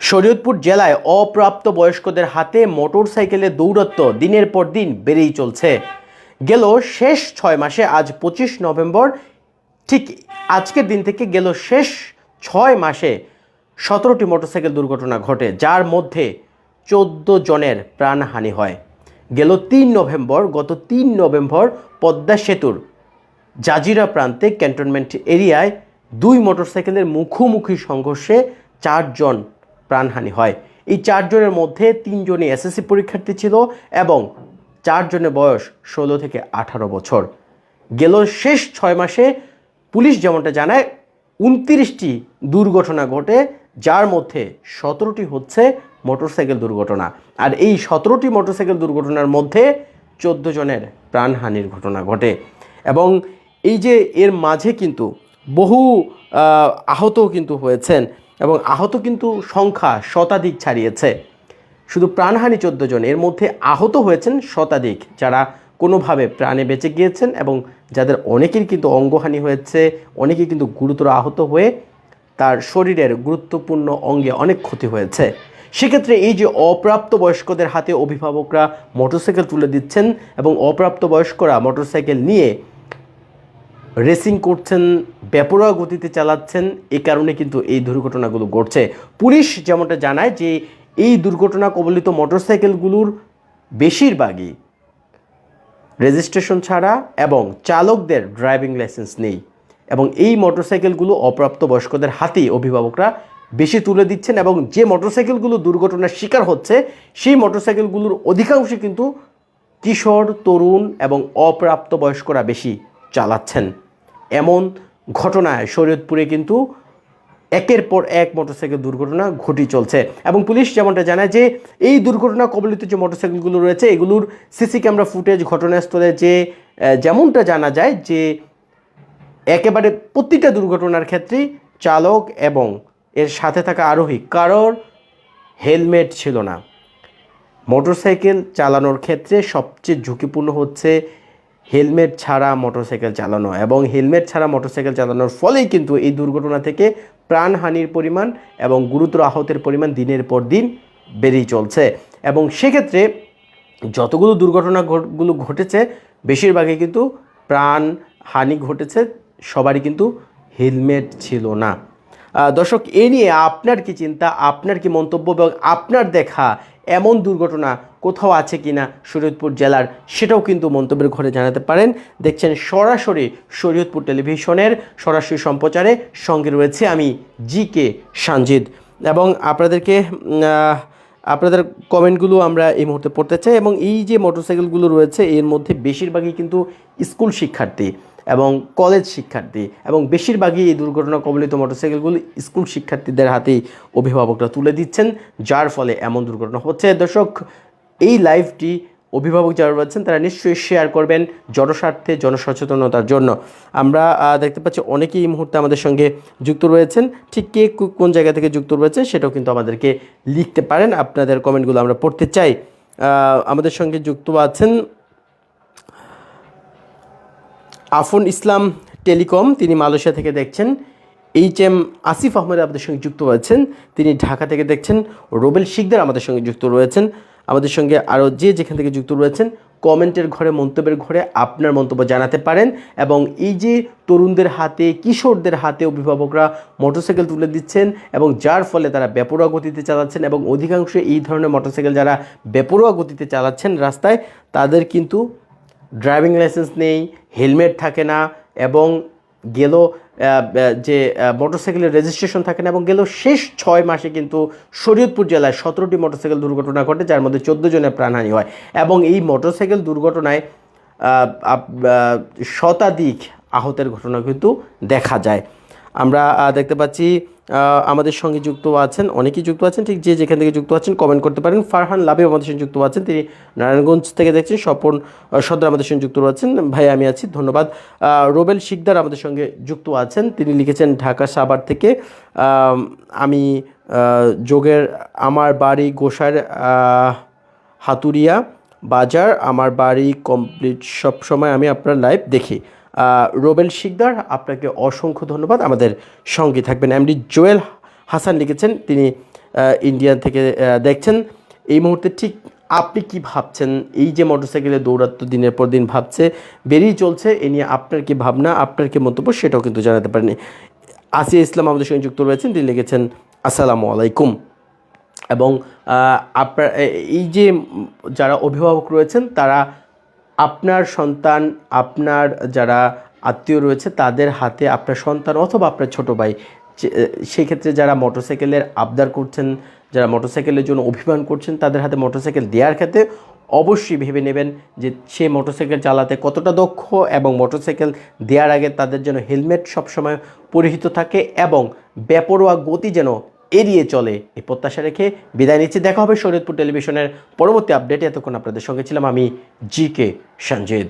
শরীয়তপুর জেলায় অপ্রাপ্ত বয়স্কদের হাতে মোটরসাইকেলে দৌরত্ব দিনের পর দিন বেড়েই চলছে। গেল শেষ ছয় মাসে আজ পঁচিশ নভেম্বর, ঠিক আজকের দিন থেকে গেল শেষ ছয় মাসে সতেরোটি মোটরসাইকেল দুর্ঘটনা ঘটে, যার মধ্যে চোদ্দ জনের প্রাণহানি হয়। গেল তিন নভেম্বর, গত তিন নভেম্বর পদ্মা সেতুর জাজিরা প্রান্তে ক্যান্টনমেন্ট এরিয়ায় দুই মোটরসাইকেলের মুখোমুখি সংঘর্ষে চারজন প্রাণহানি হয়। এই চারজনের মধ্যে তিনজনই এসএসসি পরীক্ষার্থী ছিল এবং চারজনের বয়স ষোলো থেকে আঠারো বছর। গেল শেষ ছয় মাসে পুলিশ যেমনটা জানায় উনত্রিশটি দুর্ঘটনা ঘটে যার মধ্যে সতেরোটি হচ্ছে মোটরসাইকেল দুর্ঘটনা। আর এই সতেরোটি মোটরসাইকেল দুর্ঘটনার মধ্যে চোদ্দ জনের প্রাণহানির ঘটনা ঘটে। এবং এই যে এর মাঝে কিন্তু বহু আহ, আহতও কিন্তু হয়েছেন। এবং আহত কিন্তু সংখ্যা শতাধিক ছাড়িয়েছে। শুধু প্রাণহানি চোদ্দ জন, এর মধ্যে আহত হয়েছেন শতাধিক যারা কোনোভাবে প্রাণে বেঁচে গিয়েছেন এবং যাদের অনেকের কিন্তু অঙ্গহানি হয়েছে অনেকে কিন্তু গুরুতর আহত হয়ে তার শরীরের গুরুত্বপূর্ণ অঙ্গে অনেক ক্ষতি হয়েছে। সেক্ষেত্রে এই যে অপ্রাপ্ত বয়স্কদের হাতে অভিভাবকরা মোটরসাইকেল তুলে দিচ্ছেন এবং অপ্রাপ্ত বয়স্করা মোটরসাইকেল নিয়ে রেসিং করছেন, বেপরোয়া গতিতে চালাচ্ছেন, এ কারণে কিন্তু এই দুর্ঘটনাগুলো ঘটছে। পুলিশ যেমনটা জানায় যে এই দুর্ঘটনা কবলিত মোটরসাইকেলগুলোর বেশিরভাগই রেজিস্ট্রেশন ছাড়া এবং চালকদের ড্রাইভিং লাইসেন্স নেই এবং এই মোটরসাইকেলগুলো অপ্রাপ্ত বয়স্কদের হাতেই অভিভাবকরা বেশি তুলে দিচ্ছেন এবং যে মোটরসাইকেলগুলো দুর্ঘটনার শিকার হচ্ছে, সেই মোটরসাইকেলগুলোর অধিকাংশই কিন্তু কিশোর, তরুণ এবং অপ্রাপ্ত বয়স্করা বেশি চালাচ্ছেন। এমন ঘটনায় শরীয়তপুরে কিন্তু একের পর এক মোটরসাইকেল দুর্ঘটনা ঘটি চলছে। এবং পুলিশ যেমনটা জানায় যে এই দুর্ঘটনা কবলিত যে মোটরসাইকেলগুলো রয়েছে, এগুলোর সিসি ক্যামেরা ফুটেজ ঘটনাস্থলে যে যেমনটা জানা যায় যে একেবারে প্রতিটা দুর্ঘটনার ক্ষেত্রেই চালক এবং এর সাথে থাকা আরোহী কারোর হেলমেট ছিল না। মোটরসাইকেল চালানোর ক্ষেত্রে সবচেয়ে ঝুঁকিপূর্ণ হচ্ছে হেলমেট ছাড়া মোটরসাইকেল চালানো এবং হেলমেট ছাড়া মোটরসাইকেল চালানোর ফলেই কিন্তু এই দুর্ঘটনা থেকে প্রাণহানির পরিমাণ এবং গুরুতর আহতের পরিমাণ দিনের পর দিন বেড়েই চলছে। এবং সেক্ষেত্রে যতগুলো দুর্ঘটনা ঘট- ঘটেছে, বেশিরভাগই কিন্তু প্রাণ হানি ঘটেছে, সবারই কিন্তু হেলমেট ছিল না। দর্শক, এ নিয়ে আপনার কি চিন্তা, আপনার কি মন্তব্য এবং আপনার দেখা এমন দুর্ঘটনা কোথাও আছে কি না শরীয়তপুর জেলার, সেটাও কিন্তু মন্তব্যের ঘরে জানাতে পারেন। দেখছেন সরাসরি শরীয়তপুর টেলিভিশনের সরাসরি সম্প্রচারে সঙ্গে রয়েছে আমি জি কে সানজিদ। এবং আপনাদেরকে আপনাদের কমেন্টগুলো আমরা এই মুহূর্তে পড়তে চাই এবং এই যে মোটরসাইকেলগুলো রয়েছে, এর মধ্যে বেশিরভাগই কিন্তু স্কুল শিক্ষার্থী এবং কলেজ শিক্ষার্থী এবং বেশিরভাগই এই দুর্ঘটনা কবলিত মোটরসাইকেলগুলো স্কুল শিক্ষার্থীদের হাতেই অভিভাবকরা তুলে দিচ্ছেন, যার ফলে এমন দুর্ঘটনা হচ্ছে। দর্শক, এই লাইভটি অভিভাবক যারা রয়েছেন, তারা নিশ্চয়ই শেয়ার করবেন জনস্বার্থে, জনসচেতনতার জন্য। আমরা দেখতে পাচ্ছি অনেকেই এই মুহূর্তে আমাদের সঙ্গে যুক্ত রয়েছেন। ঠিক কে কোন জায়গা থেকে যুক্ত রয়েছে সেটাও কিন্তু আমাদেরকে লিখতে পারেন। আপনাদের কমেন্টগুলো আমরা পড়তে চাই। আমাদের সঙ্গে যুক্ত আছেন আফুন ইসলাম টেলিকম। তিনি মালয়েশিয়া থেকে দেখছেন। এইচ এম আসিফ আহমেদ আমাদের সঙ্গে যুক্ত রয়েছেন। তিনি ঢাকা থেকে দেখছেন। রোবেল শিকদার আমাদের সঙ্গে যুক্ত রয়েছেন। আমাদের সঙ্গে আরও যে যেখান থেকে যুক্ত রয়েছেন, কমেন্টের ঘরে, মন্তব্যের ঘরে আপনার মন্তব্য জানাতে পারেন এবং এই যে তরুণদের হাতে, কিশোরদের হাতে অভিভাবকরা মোটরসাইকেল তুলে দিচ্ছেন এবং যার ফলে তারা বেপরোয়া গতিতে চালাচ্ছেন এবং অধিকাংশ এই ধরনের মোটরসাইকেল যারা বেপরোয়া গতিতে চালাচ্ছেন রাস্তায়, তাদের কিন্তু ড্রাইভিং লাইসেন্স নেই, হেলমেট থাকে না এবং গেল যে মোটরসাইকেলের রেজিস্ট্রেশন থাকে না এবং গেল শেষ ছয় মাসে কিন্তু শরীয়তপুর জেলায় সতেরোটি মোটরসাইকেল দুর্ঘটনা ঘটে, যার মধ্যে চোদ্দ জনের প্রাণহানি হয়। এবং এই মোটরসাইকেল দুর্ঘটনায় শতাধিক আহতের ঘটনা কিন্তু দেখা যায়। আমরা দেখতে পাচ্ছি আমাদের সঙ্গে যুক্ত আছেন অনেকেই যুক্ত আছেন ঠিক যে যেখান থেকে যুক্ত আছেন কমেন্ট করতে পারেন। ফারহান লাভে আমাদের সঙ্গে যুক্ত আছেন তিনি নারায়ণগঞ্জ থেকে দেখছেন স্বপন আহ, সর্দার আমাদের সঙ্গে যুক্ত রয়েছেন ভাই আমি আছি ধন্যবাদ। রোবেল শিকদার আমাদের সঙ্গে যুক্ত আছেন তিনি লিখেছেন ঢাকা সাভার থেকে আমি যোগের আমার বাড়ি গোসার হাতুরিয়া বাজার আমার বাড়ি কমপ্লিট সব সময় আমি আপনার লাইভ দেখি। রোবেল শিকদার, আপনাকে অসংখ্য ধন্যবাদ। আমাদের সঙ্গে থাকবেন এমডি জোয়েল হাসান লিখেছেন, তিনি ইন্ডিয়ান থেকে দেখছেন। এই মুহূর্তে ঠিক আপনি কি ভাবছেন? এই যে মোটরসাইকেলে দৌড়াত্ম দিনের পর দিন ভাবছে, বেরিয়ে চলছে, এ নিয়ে আপনার কি ভাবনা, আপনার কি মন্তব্য সেটাও কিন্তু জানাতে পারেন। আসিয়া ইসলাম আমাদের সঙ্গে যুক্ত রয়েছেন, তিনি লিখেছেন, আসসালামু আলাইকুম। এবং আপনার এই যে যারা অভিভাবক রয়েছেন, তারা আপনার সন্তান, আপনার যারা আত্মীয় রয়েছে, তাদের হাতে আপনার সন্তান অথবা আপনার ছোট ভাই, যে- সেই ক্ষেত্রে যারা মোটরসাইকেলের আবদার করছেন, যারা মোটরসাইকেলের জন্য অভিমান করছেন, তাদের হাতে মোটরসাইকেল দেওয়ার ক্ষেত্রে অবশ্যই ভেবে নেবেন যে, সে মোটরসাইকেল চালাতে কতটা দক্ষ এবং মোটরসাইকেল দেওয়ার আগে তাদের যেন হেলমেট সবসময় পরিহিত থাকে এবং বেপরোয়া গতি যেন এড়িয়ে চলে এই প্রত্যাশা রেখে বিদায় নিচ্ছি। দেখা হবে শরীয়তপুর টেলিভিশনের পরবর্তী আপডেটে এতক্ষণ আপনাদের সঙ্গে ছিলাম আমি জি কে সঞ্জিদ